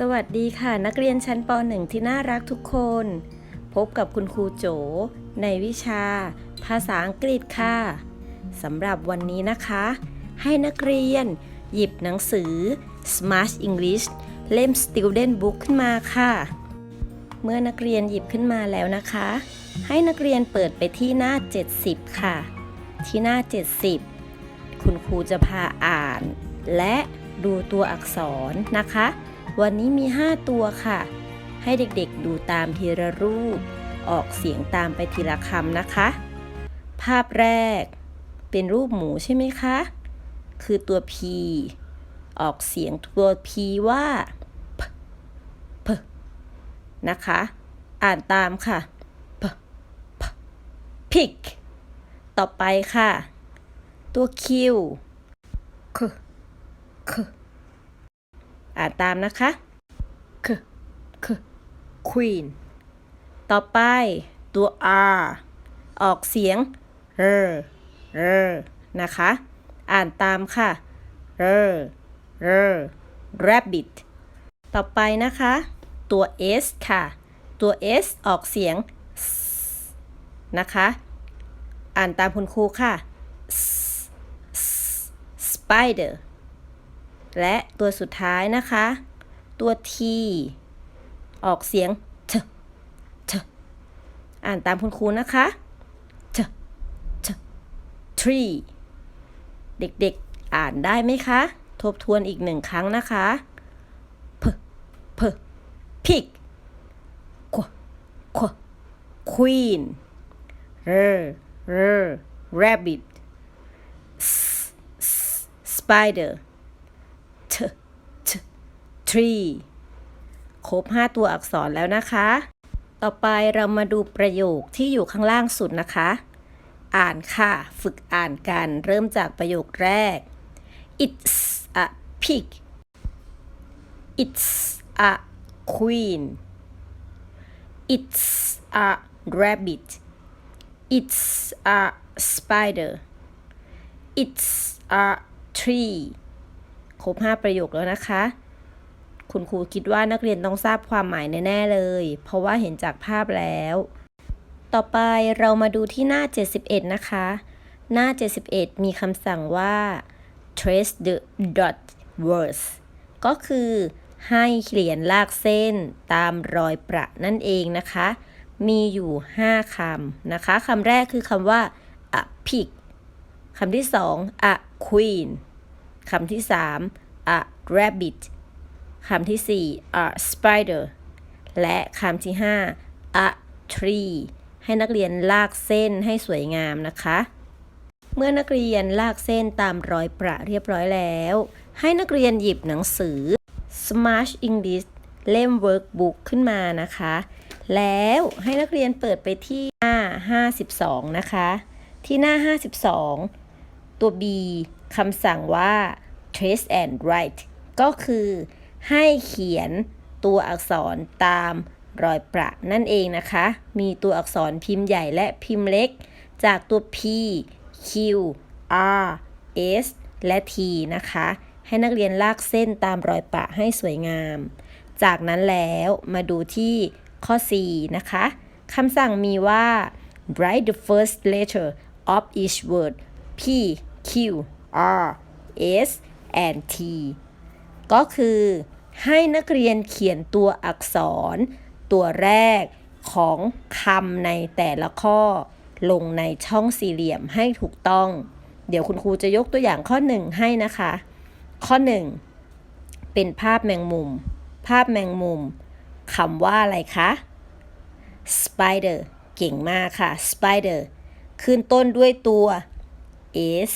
สวัสดีค่ะนักเรียนชั้นป .1 ที่น่ารักทุกคน พบกับคุณครูโจ ในวิชา ภาษาอังกฤษค่ะสำหรับวันนี้นะคะ ให้นักเรียนหยิบหนังสือ Smart English เล่ม Student Book ขึ้นมาค่ะ เมื่อนักเรียนหยิบขึ้นมาแล้วนะคะ ให้นักเรียนเปิดไปที่หน้า 70 ค่ะ ที่หน้า 70 คุณครูจะพาอ่าน และดูตัวอักษรนะคะ วันนี้มี 5 ตัวค่ะ ให้เด็กๆดูตามทีละรูป ออกเสียงตามไปทีละคำนะคะ ภาพแรก เป็นรูปหมูใช่ไหมคะ คือตัว P ออกเสียงตัว P ว่า p p นะคะ อ่านตามค่ะ p p pig ต่อไปค่ะ ตัว Q k k อ่่านตามนะคะ k k queen ต่อไปตัว R ออกเสียง r r นะคะ อ่านตามค่ะ r r rabbit ต่อไปนะคะ ตัว S ค่ะ ตัว S ออกเสียง s นะคะ อ่านตามคุณครูค่ะ s- s- spider และตัวสุดท้ายนะคะ ตัว T ออกเสียง t t อ่านตามคุณครูนะคะ t t tree เด็กๆอ่านได้ไหมคะ ทบทวนอีกหนึ่งครั้งนะคะ p p pig qu qu queen r r rabbit s s spider tree ครบ 5 ตัวอักษรแล้วนะคะ ต่อไปเรามาดูประโยคที่อยู่ข้างล่างสุดนะคะ อ่านค่ะ ฝึกอ่านกัน เริ่มจากประโยคแรก It's a pig It's a queen It's a rabbit It's a spider It's a tree ครบ 5 ประโยคแล้วนะคะ คุณครูคิดว่านักเรียนต้องทราบความหมายแน่ๆเลย เพราะว่าเห็นจากภาพแล้ว ต่อไปเรามาดูที่หน้า 71 นะคะ หน้า 71 มีคำสั่งว่า trace the dot words ก็คือให้เขียนลากเส้นตามรอยประนั่นเองนะคะ มีอยู่ 5คำนะคะคำแรกคือคำว่า a pig คำที่ 2 a queen คำที่ 3 a rabbit คำที่ 4 a spider และคำที่ 5 a tree ให้นักเรียนลากเส้นให้สวยงามนะคะ เมื่อนักเรียนลากเส้นตามรอยประเรียบร้อยแล้ว ให้นักเรียนหยิบหนังสือ Smart English เล่ม Workbook ขึ้นมานะคะ แล้วให้นักเรียนเปิดไปที่หน้า 52 นะคะ ที่หน้า 52 ตัว B คำสั่งว่า trace and write ก็คือ ให้เขียนตัวอักษรตามรอยประนั่นเองนะคะ มีตัวอักษรพิมพ์ใหญ่และพิมพ์เล็ก จากตัว P Q R S และ T นะคะ ให้นักเรียนลากเส้นตามรอยประให้สวยงาม จากนั้นแล้วมาดูที่ข้อ 4 นะคะคำสั่งมีว่า write the first letter of each word P Q R S and T ก็คือ ให้นักเรียนเขียนตัวอักษร ตัวแรกของคำในแต่ละข้อ ลงในช่องสี่เหลี่ยมให้ถูกต้อง เดี๋ยวคุณครูจะยกตัวอย่างข้อ1ให้นะคะ ข้อ1เป็นภาพแมงมุม ภาพแมงมุมคำว่าอะไรคะ spider เก่งมากค่ะ spider ขึ้นต้นด้วยตัว s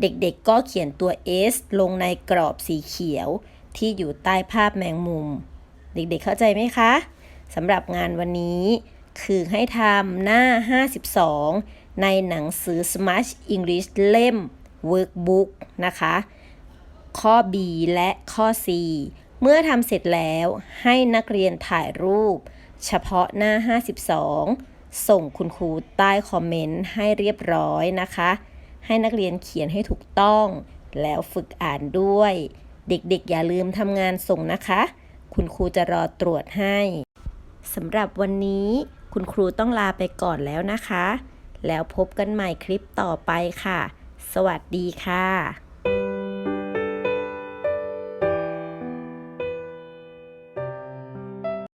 เด็กๆก็เขียนตัว S ลงในกรอบสีเขียว ที่อยู่ใต้ภาพแมงมุม เด็กๆเข้าใจไหมคะสำหรับงานวันนี้คือให้ทำหน้า 52 ในหนังสือ Smart English เล่ม Workbook นะคะ ข้อ B และข้อ C เมื่อทำเสร็จแล้วให้นักเรียนถ่ายรูป เฉพาะหน้า 52 ส่งคุณครูใต้คอมเมนต์ให้เรียบร้อยนะคะ ให้นักเรียนเขียนให้ถูกต้อง แล้วฝึกอ่านด้วย เด็กๆ อย่าลืมทำงานส่งนะคะ คุณครูจะรอตรวจให้สำหรับวันนี้คุณครูต้องลาไปก่อนแล้วนะคะ แล้วพบกันใหม่คลิปต่อไปค่ะ สวัสดีค่ะ